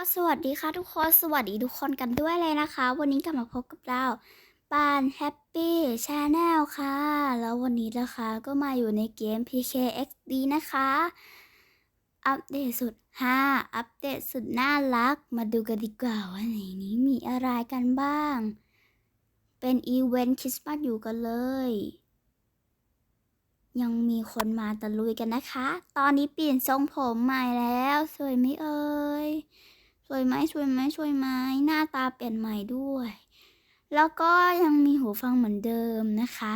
ก็สวัสดีค่ะทุกคนสวัสดีทุกคนกันด้วยเลยนะคะ วันนี้กลับมาพบกับเราปานแฮปปี้ชาแนลค่ะ แล้ววันนี้นะคะก็มาอยู่ในเกม PKXD นะคะ อัปเดตสุด 5 อัปเดตสุดน่ารัก มาดูกันดีกว่าว่าในนี้มีอะไรกันบ้าง เป็นอีเวนต์คริสต์มาสอยู่กันเลย ยังมีคนมาตะลุยกันนะคะ ตอนนี้เปลี่ยนทรงผมใหม่แล้ว สวยไหมเอ่ย สวยไหมสวยไหมสวยไหมหน้าตาเปลี่ยนใหม่ด้วย แล้วก็ยังมีหูฟังเหมือนเดิมนะคะ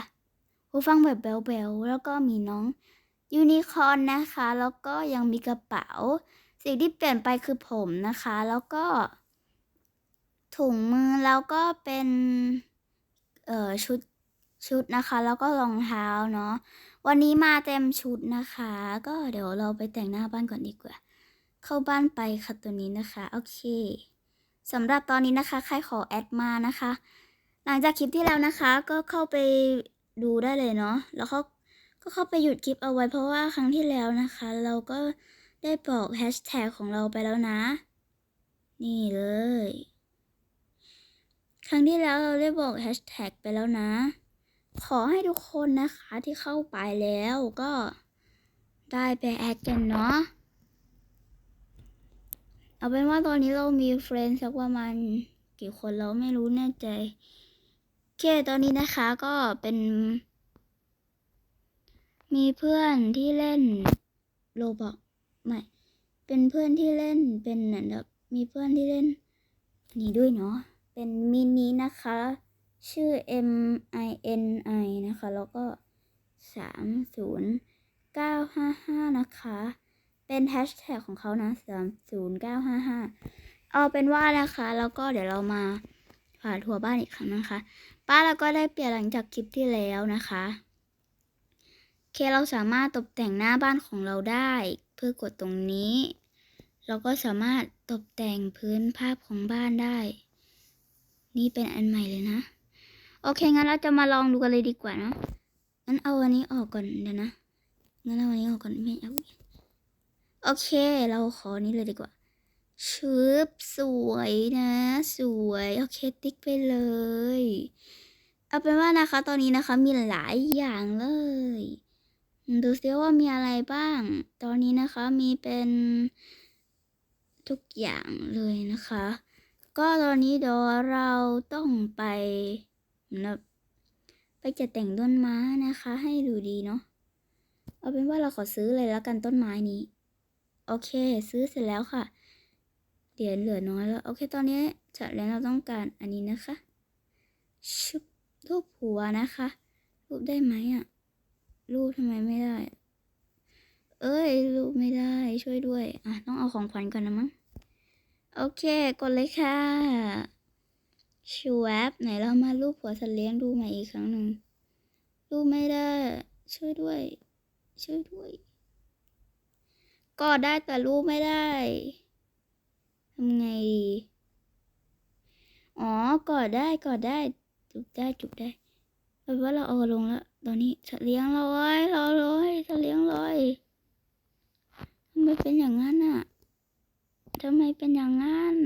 หูฟังแบบแบลๆแล้วก็มีน้องยูนิคอร์นนะคะ แล้วก็ยังมีกระเป๋า สิ่งที่เปลี่ยนไปคือผมนะคะ แล้วก็ ถุงมือแล้วก็เป็นเอ่อชุดชุดนะคะ แล้วก็รองเท้าเนาะวันนี้มาเต็มชุดนะคะ ก็เดี๋ยวเราไปแต่งหน้าบ้านก่อนดีกว่า เข้าบ้านไปค่ะตัวนี้นะคะโอเคสำหรับตอนนี้นะคะ ใครขอแอดมานะคะ หลังจากคลิปที่แล้วนะคะ ก็เข้าไปดูได้เลยเนาะแล้วเขาก็เข้าไปหยุดคลิปเอาไว้เพราะว่าครั้งที่แล้วนะคะ เราก็ได้บอกแฮชแท็กของเราไปแล้วนะ นี่เลย ครั้งที่แล้วเราได้บอกแฮชแท็กไปแล้วนะ ขอให้ทุกคนนะคะที่เข้าไปแล้วก็ได้ไปแอดกันเนาะ เอาเป็นว่าตอนนี้เรามีเฟรนด์สักประมาณกี่คนเราไม่รู้แน่ใจโอเคตอนนี้นะคะก็เป็น มีเพื่อนที่เล่นโลบอกไม่เป็นเพื่อนที่เล่นเป็นเนแบบมีเพื่อนที่เล่น นี่ด้วยเนาะเป็นมินินะคะ ชื่อ M I N I นะคะ แล้วก็สามศูนย์เก้าห้าห้านะคะ เป็นแฮชแท็กของเขานะสามศูนย์เก้าห้าห้าเอาเป็นว่านะคะ แล้วก็เดี๋ยวเรามาผ่าทัวร์บ้านอีกครั้งนะคะ ป้าเราก็ได้เปลี่ยนหลังจากคลิปที่แล้วนะคะเคเราสามารถตกแต่งหน้าบ้านของเราได้ เพื่อกดตรงนี้ เราก็สามารถตกแต่งพื้นภาพของบ้านได้ นี่เป็นอันใหม่เลยนะ โอเคงั้นเราจะมาลองดูกันเลยดีกว่านะงั้นเอาอันนี้ออกก่อนเดี๋ยวนะงั้นเอาอันนี้ออกก่อนไม่เอา โอเค เราขอนี้เลยดีกว่าชึบสวยนะ สวย โอเค ติ๊กไปเลย เอาเป็นว่านะคะ ตอนนี้นะคะ มีหลายอย่างเลย ดูซิว่ามีอะไรบ้าง ตอนนี้นะคะมีเป็นทุกอย่างเลยนะคะ ก็ตอนนี้เดี๋ยวเราต้องไปนะไปจัดแต่งต้นไม้นะคะ ให้ดูดีเนาะเอาเป็นว่าเราขอซื้อเลยแล้วกันต้นไม้นี้ โอเค ซื้อเสร็จแล้วค่ะเดี๋ยวเหลือน้อยแล้ว โอเค ตอนนี้จัดแล้วเราต้องการอันนี้นะคะชุบรูปหัวนะคะ รูปได้ไหมอะ รูปทำไมไม่ได้ เอ้ย รูปไม่ได้ช่วยด้วย อะ ต้องเอาของขวัญก่อนนะมั้ง โอเค กดเลยค่ะชูแอปไหนเรามารูปหัวสัตว์เลี้ยงดูใหม่อีกครั้งหนึ่งรูปไม่ได้ ช่วยด้วย ช่วยด้วย กอดได้แต่รูปไม่ได้ทำไงดีอ๋อ กอดได้กอดได้ จุบได้จุบได้เอาเป็นว่าเราเอาลงแล้ว ตอนนี้สเลี้ยงเราไว้เราเลยสเลี้ยงเลยทำไมเป็นอย่างนั้นอะทำไมเป็นอย่างนั้น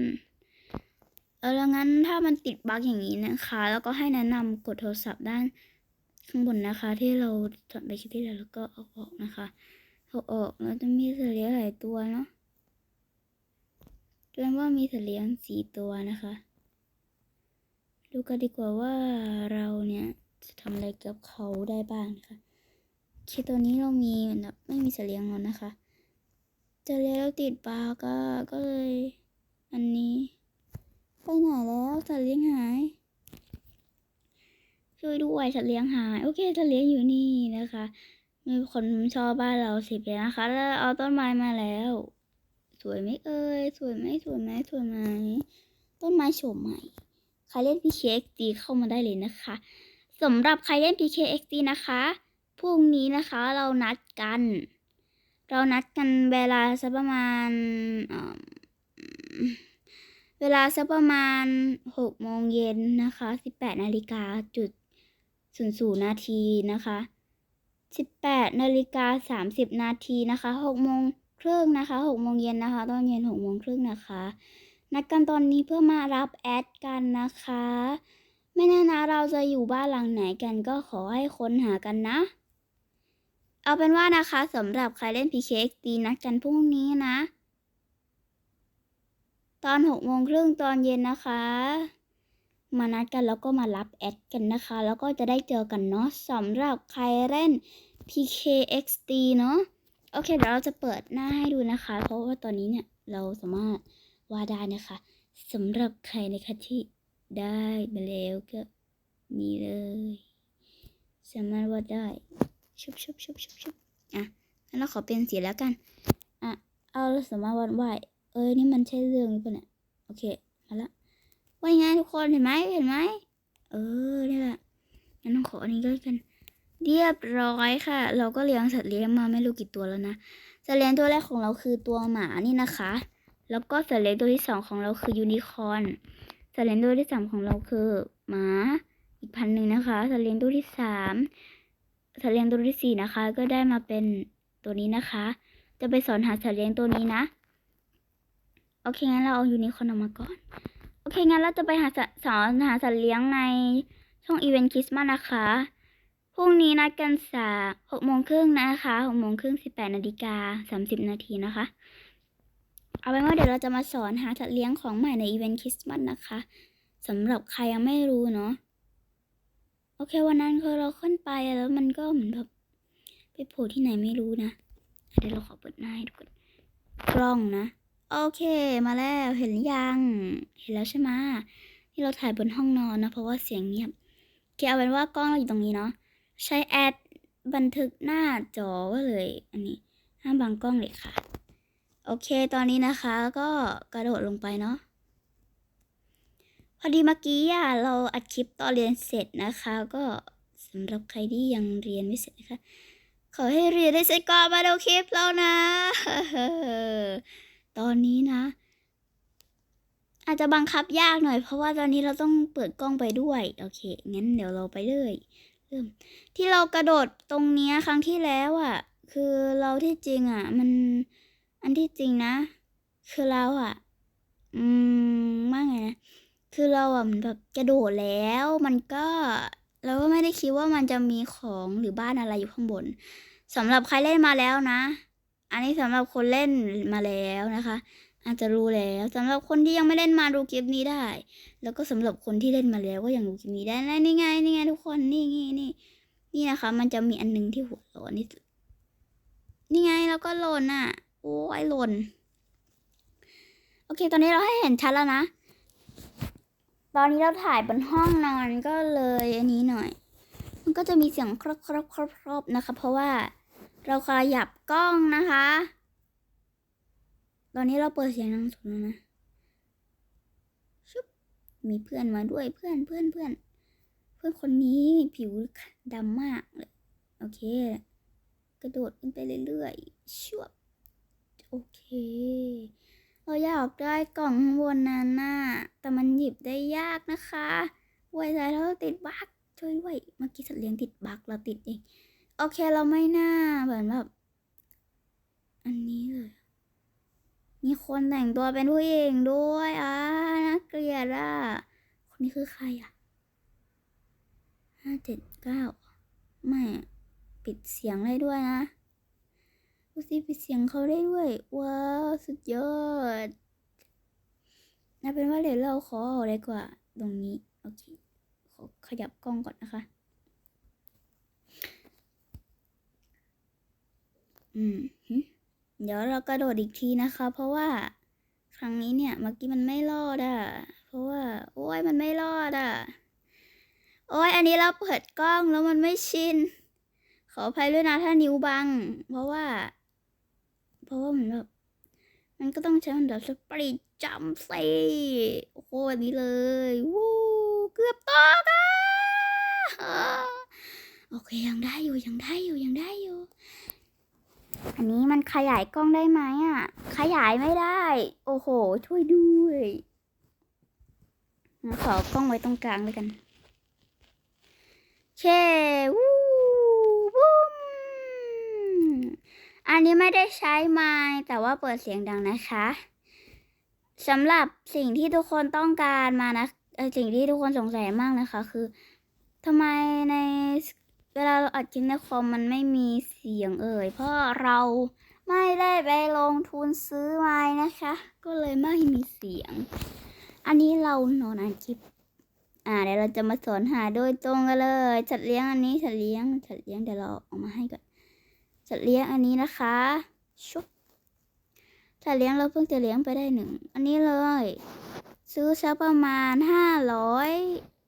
เออแล้วงั้นถ้ามันติดบั๊กอย่างนี้นะคะ แล้วก็ให้แนะนำกดโทรศัพท์ด้านข้างบนนะคะ ที่เราจดในคลิปที่แล้วแล้วก็เอาออกนะคะ เอาออกแล้วจะมีสัตว์เลี้ยงหลายตัวเนาะแปลว่ามีสัตว์เลี้ยงสี่ตัวนะคะ ดูกันดีกว่าว่าเราเนี่ยจะทำอะไรกับเขาได้บ้างนะคะโอเคตัวนี้เรามีแบบไม่มีสัตว์เลี้ยงแล้วนะคะจะเลี้ยงแล้วติดปลาก็ก็เลย อันนี้ ไปไหนแล้วสัตว์เลี้ยงหาย ช่วยด้วยสัตว์เลี้ยงหาย โอเคสัตว์เลี้ยงอยู่นี่นะคะ มีคนชอบบ้านเราสิบเลยนะคะ แล้วเอาต้นไม้มาแล้ว สวยไหมเอ่ยสวยไหมสวยไหมสวยไหมต้นไม้โฉมใหม่ใครเล่น PKXD เข้ามาได้เลยนะคะสำหรับใครเล่น PKXD นะคะพรุ่งนี้นะคะเรานัดกัน เรานัดกันเวลาสักประมาณเวลาสักประมาณหกโมงเย็นนะคะสิบแปดนาฬิกาจุดศูนย์ศูนย์นาทีนะคะ สิบแปดนาฬิกาสามสิบนาทีนะคะหกโมงครึ่งนะคะหกโมงเย็นนะคะ ตอนเย็นหกโมงครึ่งนะคะ นัดกันตอนนี้เพื่อมารับแอดกันนะคะ ไม่แน่นะเราจะอยู่บ้านหลังไหนกันก็ขอให้ค้นหากันนะ เอาเป็นว่านะคะสำหรับใครเล่น PKXD นัดกันพรุ่งนี้นะ ตอนหกโมงครึ่งตอนเย็นนะคะ มานัดกันแล้วก็มารับแอดกันนะคะ แล้วก็จะได้เจอกันเนาะสำหรับใครเล่น PKXD เนาะโอเคเดี๋ยวเราจะเปิดหน้าให้ดูนะคะ เพราะว่าตอนนี้เนี่ยเราสามารถวาดได้นะคะสำหรับใครนะคะที่ได้มาแล้วก็นี่เลย สามารถวาดได้ชุบชุบชุบชุบชุบอะงั้นเราขอเป็นสีแล้วกันอะเอาเราสามารถวาดได้เอ้ยนี่มันใช่เรื่องหรือเปล่าเนี่ยโอเคมาละ ว่าไงทุกคนเห็นไหมเห็นไหมเออนี่แหละงั้นต้องขออันนี้ก็แล้วยกัน เรียบร้อยค่ะ เราก็เลี้ยงสัตว์เลี้ยงมาไม่รู้กี่ตัวแล้วนะสัตว์เลี้ยงตัวแรกของเราคือตัวหมานี่นะคะ แล้วก็สัตว์เลี้ยงตัวที่สองของเราคือยูนิคอร์นสัตว์เลี้ยงตัวที่สามของเราคือหมาอีกพันหนึ่งนะคะสัตว์เลี้ยงตัวที่สามสัตว์เลี้ยงตัวที่สี่นะคะ ก็ได้มาเป็นตัวนี้นะคะ จะไปสอนหาสัตว์เลี้ยงตัวนี้นะ โอเคงั้นเราเอายูนิคอร์นออกมาก่อน โอเคงั้นเราจะไปหาสสอนหาสัตว์เลี้ยงในช่องอีเวนต์คริสต์มาสนะคะพรุ่งนี้นัดกันสาหกโมงครึ่งนะคะหกโมงครึ่งสิบแปดนาฬิกาสามสิบนาทีนะคะ เอาเป็นว่าเดี๋ยวเราจะมาสอนหาสัตว์เลี้ยงของใหม่ในอีเวนต์คริสต์มาสนะคะสำหรับใครยังไม่รู้เนาะโอเควันนั้นคือเราขึ้นไปแล้วมันก็เหมือนแบบไปโผล่ที่ไหนไม่รู้นะเดี๋ยวเราขอเปิดหน้าให้ดูก่อนกล้องนะ โอเคมาแล้วเห็นหรือยัง เห็นแล้วใช่ไหมที่เราถ่ายบนห้องนอนนะเพราะว่าเสียงเงียบโอเคเอาเป็นว่ากล้องเราอยู่ตรงนี้เนาะใช้แอดบันทึกหน้าจอไว้เลย อันนี้ห้ามบังกล้องเลยค่ะ โอเคตอนนี้นะคะก็กระโดดลงไปเนาะพอดีเมื่อกี้อะเราอัดคลิปตอนเรียนเสร็จนะคะ ก็สำหรับใครที่ยังเรียนไม่เสร็จนะคะขอให้เรียนได้เสร็จก่อนมาดูคลิปแล้วนะ ตอนนี้นะ อาจจะบังคับยากหน่อย เพราะว่าตอนนี้เราต้องเปิดกล้องไปด้วย โอเค งั้นเดี๋ยวเราไปเลยเริ่มที่เรากระโดดตรงเนี้ยครั้งที่แล้วอะ คือเราที่จริงอะ มันอันที่จริงนะ คือเราอะ อืมว่าไงนะคือเราอะมือนแบบกระโดดแล้วมันก็เราก็ไม่ได้คิดว่ามันจะมีของหรือบ้านอะไรอยู่ข้างบนสำหรับใครเล่นมาแล้วนะ อันนี้สำหรับคนเล่นมาแล้วนะคะ อาจจะรู้แล้วสำหรับคนที่ยังไม่เล่นมาดูคลิปนี้ได้ แล้วก็สำหรับคนที่เล่นมาแล้วก็ยังดูคลิปนี้ได้นี่ไงนี่ไงทุกคนนี่นี่นี่นี่นะคะ มันจะมีอันหนึงที่หัวโลนนี่นี่ไงแล้วก็หล่นอะ โอ้ยหล่นโอเค ตอนนี้เราให้เห็นชัดแล้วนะ ตอนนี้เราถ่ายบนห้องนอนก็เลยอันนี้หน่อย มันก็จะมีเสียงครอบครอบครอบครอบนะคะ เพราะว่า เราขยับกล้องนะคะ ตอนนี้เราเปิดเสียงดังสุดแล้วนะ ชุบ มีเพื่อนมาด้วยเพื่อนเพื่อนเพื่อน เพื่อนคนนี้ผิวดำมากเลย โอเค กระโดดขึ้นไปเรื่อยๆชวบ โอเค เราอยากได้กล่องข้างบนนั้นน่ะ แต่มันหยิบได้ยากนะคะไว้ใจเราติดบั๊กช่วยด้วยเมื่อกี้สัตว์เลี้ยงติดบั๊กเราติดเอง โอเคเราไม่น่าเหมือนแบบ อันนี้เลย มีคนแต่งตัวเป็นผู้หญิงด้วยอะน่าเกลียดอะ คนนี้คือใครอะห้าเจ็ดเก้าไม่ปิดเสียงได้ด้วยนะดูสิปิดเสียงเขาได้ด้วย ว้าว สุดยอดน่าเป็นว่าเดี๋ยวเราขอเอาเลยกว่า ตรงนี้ โอเค ขอขยับกล้องก่อนนะคะ อืมเดี๋ยวเรากระโดดอีกทีนะคะ เพราะว่าครั้งนี้เนี่ยเมื่อกี้มันไม่รอดอะ เพราะว่า โอ้ยมันไม่รอดอะ โอ้ยอันนี้เราเปิดกล้องแล้วมันไม่ชิน ขออภัยด้วยนะถ้านิ้วบัง เพราะว่า เพราะว่ามือนแบบมันก็ต้องใช้มันแบบสปริตจัมป์สิโอ้โหแบบนี้เลยวู้เกือบตกอะโอเคยังได้อยู่ยังได้อยู่ยังได้อยู่ อันนี้มันขยายกล้องได้ไหมอะ ขยายไม่ได้ โอ้โห ช่วยด้วยขอกล้องไว้ตรงกลางเลยกันเควู้บูมอันนี้ไม่ได้ใช้ไม้แต่ว่าเปิดเสียงดังนะคะสำหรับสิ่งที่ทุกคนต้องการมานะสิ่งที่ทุกคนสงสัยมากนะคะ คือทำไมใน เวลาเราอัดคลิปในคอมมันไม่มีเสียงเอ่ยเพราะเราไม่ได้ไปลงทุนซื้อไม้นะคะ ก็เลยไม่มีเสียง อันนี้เรานอนอ่านคลิป อ่าเดี๋ยวเราจะมาสอนหาโดยตรงกันเลยสัตว์เลี้ยงอันนี้สัตว์เลี้ยงสัตว์เลี้ยงเดี๋ยวเราเอามาให้ก่อนสัตว์เลี้ยงอันนี้นะคะชุบสัตว์เลี้ยงเราเพิ่งจะเลี้ยงไปได้หนึ่งอันนี้เลย ซื้อซะประมาณห้าร้อย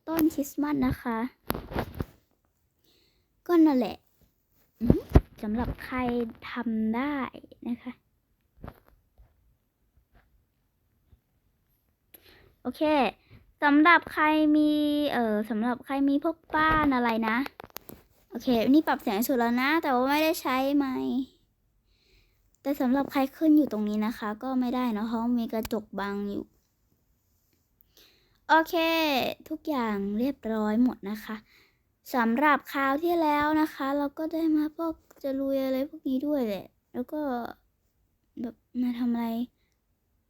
ต้นคริสต์มาสนะคะ ก็นั่นแหละสำหรับใครทำได้นะคะ โอเคสำหรับใครมีเออสำหรับใครมีพวกบ้านอะไรนะ โอเค นี่ปรับเสียงสุดแล้วนะ แต่ว่าไม่ได้ใช้ไหมแต่สำหรับใครขึ้นอยู่ตรงนี้นะคะ ก็ไม่ได้เนะเพราะมีกระจกบังอยู่ โอเค ทุกอย่างเรียบร้อยหมดนะคะ สำหรับคราวที่แล้วนะคะ เราก็ได้มาพวกจะลุยอะไรพวกนี้ด้วยแหละ แล้วก็แบบมาทำอะไร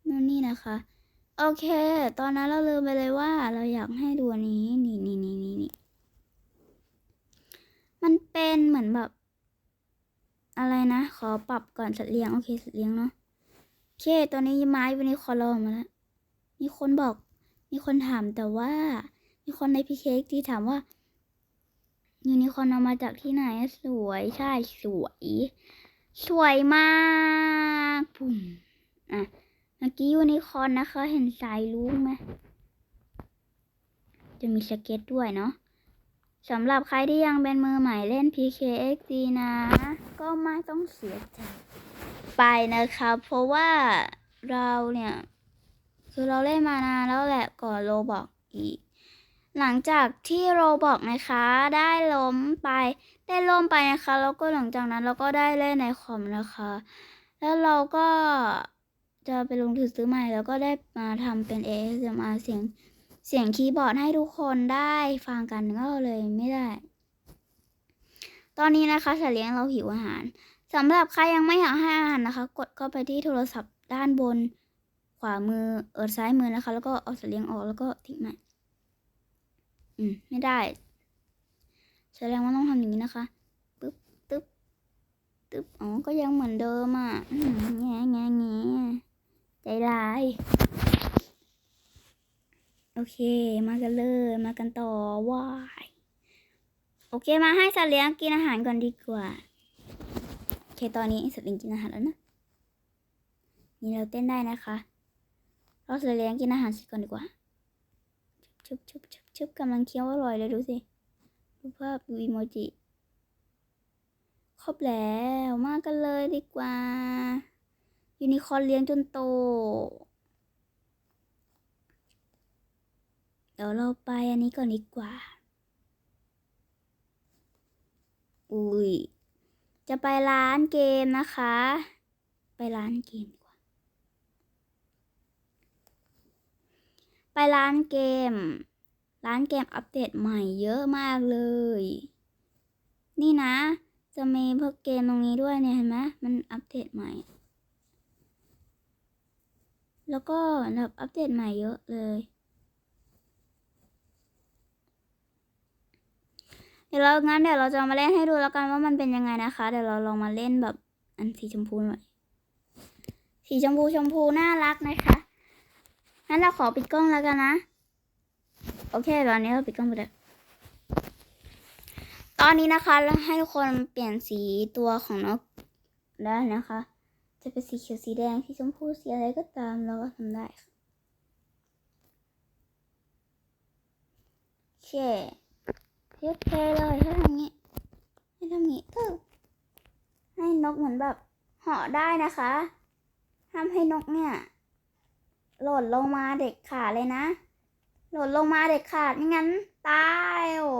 นู่นนี่นะคะ โอเค ตอนนั้นเราลืมไปเลยว่าเราอยากให้ดูอันนี้นี่นี่นี่นี่นี่มันเป็นเหมือนแบบ อะไรนะ ขอปรับก่อนสัตว์เลี้ยง โอเคสัตว์เลี้ยงเนาะโอเค ตอนนี้ไม้วันนี้คอลอมาแล้ว มีคนบอก มีคนถามแต่ว่า มีคนในพีเคที่ถามว่า ยูนิคอร์นเอามาจากที่ไหนสวยใช่สวย สวยมากปุ่มอะเมื่อกี้ยูนิคอร์นนะคะ เห็นสายลุงไหมจะมีสเก็ตด้วยเนาะสำหรับใครที่ยังเป็นมือใหม่เล่น PKXD นะ ก็ไม่ต้องเสียใจไปนะคะ เพราะว่าเราเนี่ย คือเราเล่นมานานแล้วแหละก่อนโรบอกอีก หลังจากที่โรบอกนะคะ ได้ล้มไปได้ล่มไปนะคะแล้วก็หลังจากนั้นเราก็ได้เล่นในคอมนะคะ แล้วเราก็จะไปลงทุนซื้อใหม่แล้วก็ได้มาทำเป็น ASMR เสียงเสียงคีย์บอร์ดให้ทุกคนได้ฟังกันก็เลยไม่ได้ ตอนนี้นะคะสัตว์เลี้ยงเราหิวอาหารสำหรับใครยังไม่อยากให้อาหารนะคะ กดเข้าไปที่โทรศัพท์ด้านบนขวามือเออซ้ายมือนะคะ แล้วก็เอาสัตว์เลี้ยงออกแล้วก็ทิ้งมัน อืม ไม่ได้ แสดงว่าต้องทำอย่างนี้นะคะปึ๊บตึ๊บตึ๊บอ๋อ ก็ยังเหมือนเดิมอะแง่แง่แง่ใจร้าย โอเค มากันเลย มากันต่อว้ายโอเค มาให้สัตว์เลี้ยงกินอาหารก่อนดีกว่า โอเค ตอนนี้สัตว์เลี้ยงกินอาหารแล้วนะ นี่เราเต้นได้นะคะ เราสัตว์เลี้ยงกินอาหารเสร็จก่อนดีกว่า ชุบชุบชุบ ชุบกำลังเคี้ยวอร่อยเลยดูสิ ดูภาพดูอีโมจิ ครบแล้วมากันเลยดีกว่า ยูนิคอร์นเลี้ยงจนโต เดี๋ยวเราไปอันนี้ก่อนดีกว่า อุ้ย จะไปร้านเกมนะคะ ไปร้านเกมกว่าไปร้านเกม ร้านเกมอัปเดตใหม่เยอะมากเลย นี่นะ จะมีพวกเกมตรงนี้ด้วยเนี่ยเห็นไหมมันอัปเดตใหม่ แล้วก็แบบอัปเดตใหม่เยอะเลย เดี๋ยวเรางั้นเดี๋ยวเราจะมาเล่นให้ดูแล้วกันว่ามันเป็นยังไงนะคะ เดี๋ยวเราลองมาเล่นแบบอันสีชมพูหน่อย สีชมพูชมพูน่ารักนะคะงั้นเราขอปิดกล้องแล้วกันนะ โอเคตอนนี้เราปิดกล้องไปแล้วตอนนี้นะคะเราให้ทุกคนเปลี่ยนสีตัวของนกได้นะคะ จะเป็นสีเขียวสีแดงสีชมพูสีอะไรก็ตามเราก็ทำได้ค่ะโอเคเทียบเทเลยให้ทำงี้ให้ทำงี้ก็ให้นกเหมือนแบบเหาะได้นะคะห้ามให้นกเนี่ย หล่นลงมาเด็กขาเลยนะ หล่นลงมาเด็กขาดไม่งั้นตายโอ้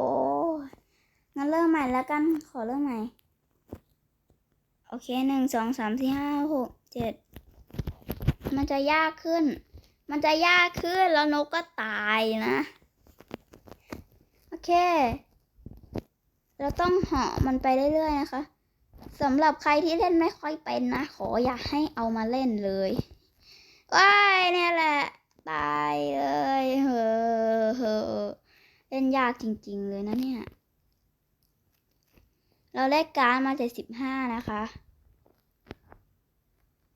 งั้นเริ่มใหม่แล้วกันขอเริ่มใหม่ โอเคหนึ่งสองสามสี่ห้าหกเจ็ดมันจะยากขึ้น มันจะยากขึ้นแล้วนกก็ตายนะ โอเค เราต้องเหาะมันไปเรื่อยๆนะคะสำหรับใครที่เล่นไม่ค่อยเป็นนะ ขออย่าให้เอามาเล่นเลยว้ายเนี่ยแหละ ตายเลยเฮ้อเฮ้อเล่นยากจริง ๆ เลยนะเนี่ย เราได้การดมาเจ็ดสิบห้านะคะ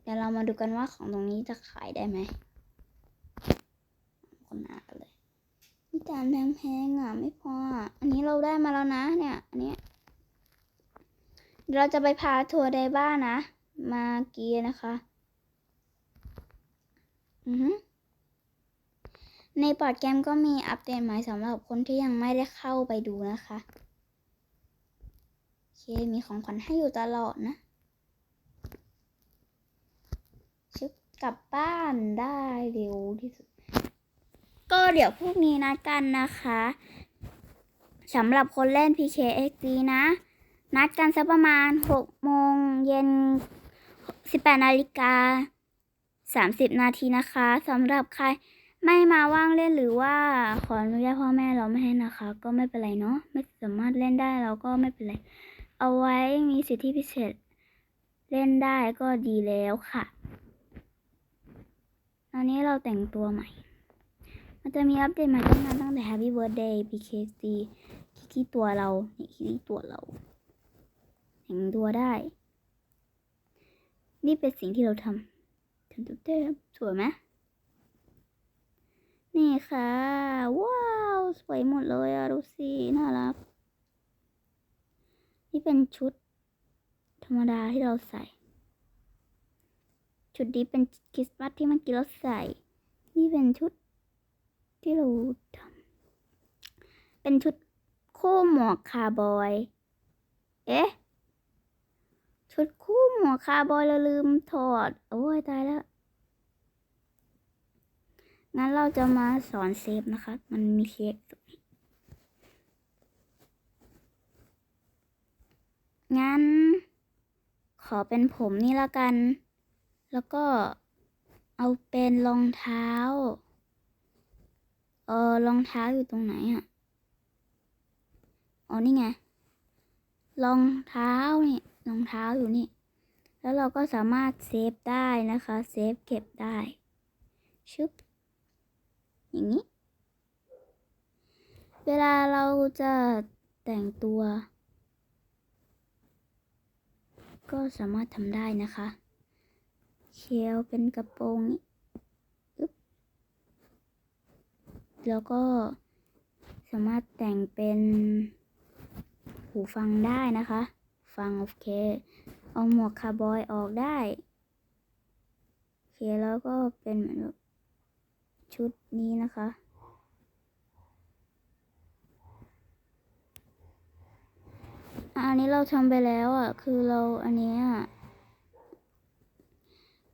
เดี๋ยวเรามาดูกันว่าของตรงนี้จะขายได้ไหมคนหนากันเลยนี่จานแพงๆอะไม่พออะ อันนี้เราได้มาแล้วนะ เนี่ยอันนี้เดี๋ยวเราจะไปพาทัวร์ไดบ้านะมาเกียนะคะ อือฮึ ในปอดเกมก็มีอัปเดตใหม่สำหรับคนที่ยังไม่ได้เข้าไปดูนะคะโอเคมีของขวัญให้อยู่ตลอดนะชึบกลับบ้านได้เร็วที่สุด ก็เดี๋ยวพรุ่งนี้นัดกันนะคะสำหรับคนเล่น PKXD นะ นัดกันสักประมาณ 6 โมงเย็น 18 นาฬิกา 30 นาทีนะคะสำหรับใคร ไม่มาว่างเล่นหรือว่าขออนุญาตพ่อแม่เราไม่ให้นะคะ ก็ไม่เป็นไรเนาะไม่สามารถเล่นได้เราก็ไม่เป็นไร เอาไว้มีสิทธิพิเศษ เล่นได้ก็ดีแล้วค่ะตอนนี้เราแต่งตัวใหม่ มันจะมีอัปเดตใหม่ตั้งนานตั้งแต่ Happy Birthday PKC คิกี้ตัวเรานี่คิกี้ตัวเรา แต่งตัวได้ นี่เป็นสิ่งที่เราทำทำตุ๊กเต้สวยไหม นี่ค่ะ ว้าว สวยหมดเลยอะดูสิ น่ารัก นี่เป็นชุด ธรรมดาที่เราใส่ ชุดนี้เป็นคริสต์มาสที่เมื่อกี้เราใส่ นี่เป็นชุดที่เราทำเป็นชุดคู่หมวกคาร์บอย เอ๊ะ ชุดคู่หมวกคาร์บอยเราลืมถอด โอ้ยตายแล้ว งั้นเราจะมาสอนเซฟนะคะ มันมีเค้กตรงนี้งั้น ขอเป็นผมนี่ละกัน แล้วก็เอาเป็นรองเท้า เออรองเท้าอยู่ตรงไหนอะ่ะอ๋อนี่ไง รองเท้านี่รองเท้าอยู่นี่ แล้วเราก็สามารถเซฟได้นะคะ เซฟเก็บได้ ชึบ อย่างนี้ เวลาเราจะแต่งตัว ก็สามารถทำได้นะคะเชียวเป็นกระโปรงนี้แล้วก็สามารถแต่งเป็นหูฟังได้นะคะ ฟังโอเค เอาหมวกคาร์บอยออกได้ โอเคแล้วก็เป็นเหมือน ชุดนี้นะคะ อันนี้เราทำไปแล้วอะ คือเราอันเนี้ย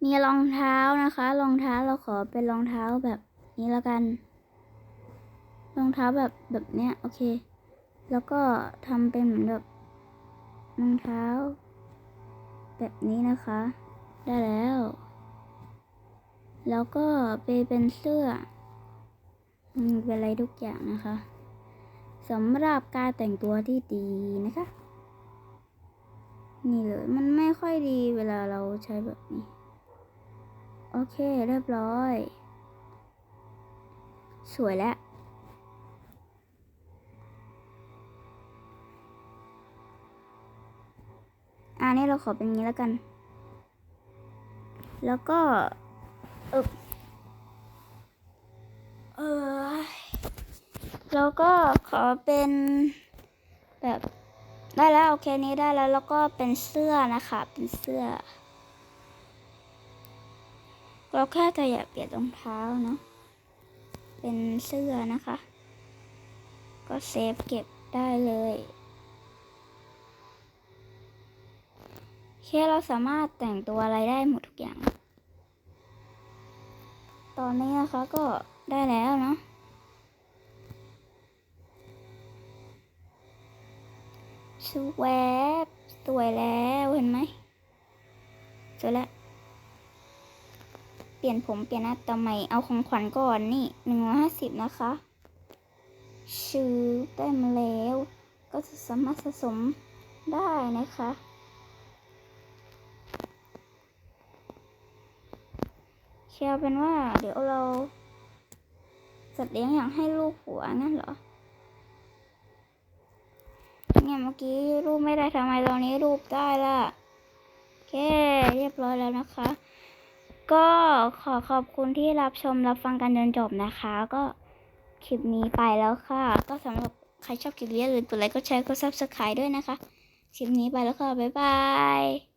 มีรองเท้านะคะ รองเท้าเราขอเป็นรองเท้าแบบนี้แล้วกัน รองเท้าแบบแบบเนี้ยโอเค แล้วก็ทำเป็นเหมือนแบบรองเท้า แบบนี้นะคะ ได้แล้ว แล้วก็ไปเป็นเสื้อเป็นอะไรทุกอย่างนะคะสำหรับการแต่งตัวที่ดีนะคะ นี่เลยมันไม่ค่อยดีเวลาเราใช้แบบนี้ โอเคเรียบร้อย สวยแล้วอันนี้เราขอเป็นงี้แล้วกัน แล้วก็ ออเออแล้วก็ขอเป็นแบบได้แล้วโอเคนี้ได้แล้วแล้วก็เป็นเสื้อนะคะ เป็นเสื้อ เราแค่จะอยากเปลี่ยนรองเท้าเนาะเป็นเสื้อนะคะ ก็เซฟเก็บได้เลยแค่เราสามารถแต่งตัวอะไรได้หมดทุกอย่าง ตอนนี้นะคะก็ได้แล้วเนาะสวบสวยแล้วเห็นไหมสวยแล้วเปลี่ยนผมเปลี่ยนหน้าตาใหม่เอาของขวัญก่อนนี่หนึ่งร้อยห้าสิบนะคะชื่อได้มาแล้ว ก็จะสามารถสะสมได้นะคะ เคเอเป็นว่า เดี๋ยวเราสัตว์เลี้ยงอยากให้ลูกหัวนั่นเหรอเนี่ยเมื่อกี้รูปไม่ได้ทำไมตอนนี้รูปได้ละโอเคเรียบร้อยแล้วนะคะ ก็ขอขอบคุณที่รับชมรับฟังกันจนจบนะคะ ก็คลิปนี้ไปแล้วค่ะ ก็สำหรับใครชอบคลิปนี้อย่าลืมกดไลค์กดแชร์กด subscribe ด้วยนะคะ คลิปนี้ไปแล้วค่ะ บ๊ายบาย